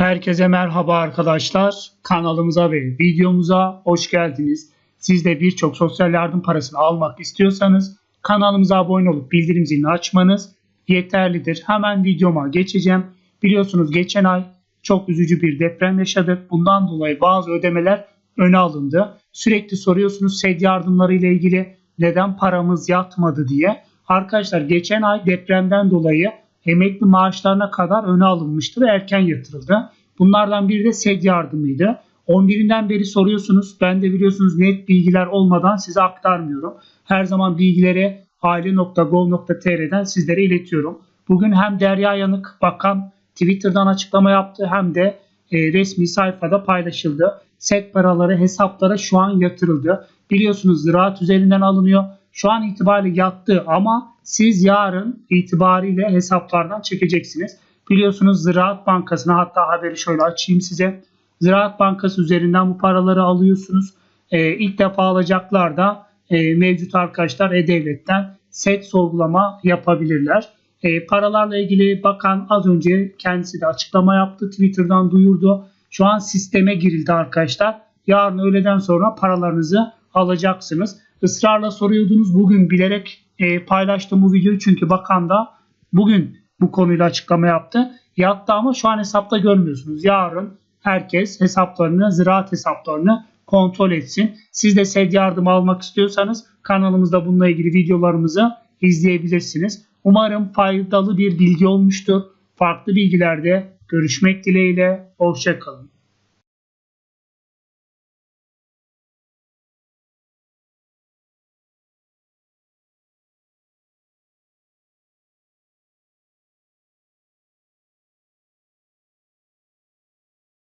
Herkese merhaba arkadaşlar. Kanalımıza ve videomuza hoş geldiniz. Siz de birçok sosyal yardım parasını almak istiyorsanız kanalımıza abone olup bildirim zilini açmanız yeterlidir. Hemen videoma geçeceğim. Biliyorsunuz geçen ay çok üzücü bir deprem yaşadık. Bundan dolayı bazı ödemeler öne alındı. Sürekli soruyorsunuz sed yardımları ile ilgili neden paramız yatmadı diye. Arkadaşlar geçen ay depremden dolayı emekli maaşlarına kadar öne alınmıştı ve erken yatırıldı. Bunlardan biri de sed yardımıydı. 11'inden beri soruyorsunuz. Ben de biliyorsunuz net bilgiler olmadan size aktarmıyorum. Her zaman bilgileri aile.gov.tr'den sizlere iletiyorum. Bugün hem Derya Yanık Bakan Twitter'dan açıklama yaptı hem de e, resmi sayfada paylaşıldı. Set paraları hesaplara şu an yatırıldı. Biliyorsunuz ziraat üzerinden alınıyor. Şu an itibariyle yattı ama siz yarın itibariyle hesaplardan çekeceksiniz. Biliyorsunuz Ziraat Bankası'na hatta haberi şöyle açayım size. Ziraat Bankası üzerinden bu paraları alıyorsunuz. Ee, ilk defa alacaklar da e, mevcut arkadaşlar E-Devlet'ten set sorgulama yapabilirler. E, paralarla ilgili bakan az önce kendisi de açıklama yaptı. Twitter'dan duyurdu. Şu an sisteme girildi arkadaşlar. Yarın öğleden sonra paralarınızı alacaksınız. Israrla soruyordunuz. Bugün bilerek e, paylaştım bu videoyu çünkü bakan da bugün bu konuyla açıklama yaptı. Yattı ama şu an hesapta görmüyorsunuz. Yarın herkes hesaplarını, ziraat hesaplarını kontrol etsin. Siz de sed yardımı almak istiyorsanız kanalımızda bununla ilgili videolarımızı izleyebilirsiniz. Umarım faydalı bir bilgi olmuştur. Farklı bilgilerde görüşmek dileğiyle. Hoşçakalın.